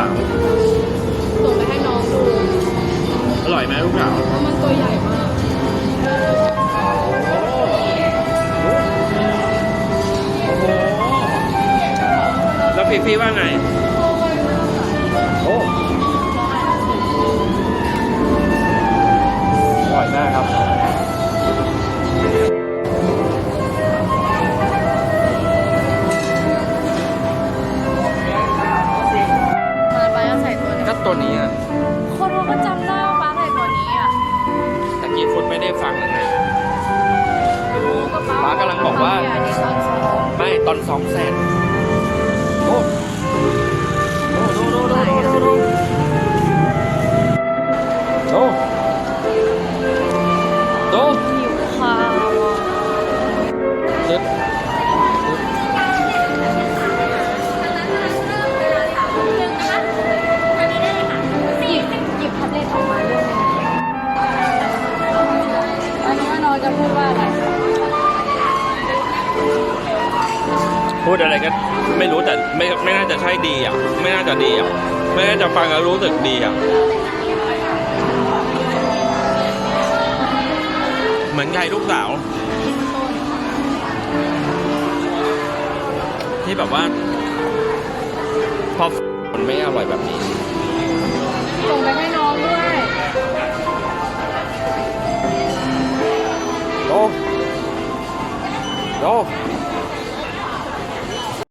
สาว ส่งไปให้น้องดู อร่อยไหมลูกสาวเพราะมันตัวใหญ่มากโอ้โหแล้วพี่พี่ว่าไง วนี้ก็ตัวนี้อะคนเขาก็จำได้ว่าป้าใส่ตัวนี้อะตะกี้ฟุตไม่ได้ฟังหรือไงก็ป้ากำลังบอกว่าอันนี้ตอนสองไม่ตอนซ้อมเสร็จโอ้โอ้ดูดูดูดูดูดู อันนี้ว่าจะพูดว่าอะไร พูดอะไรก็ไม่รู้แต่ไม่ไม่น่าจะใช่ดีอะ ไม่น่าจะดีอะ ไม่น่าจะฟังแล้วรู้สึกดีอะ เหมือนไก่ลูกสาว ที่แบบว่า พอมันไม่อร่อยแบบนี้ ส่งไป 然后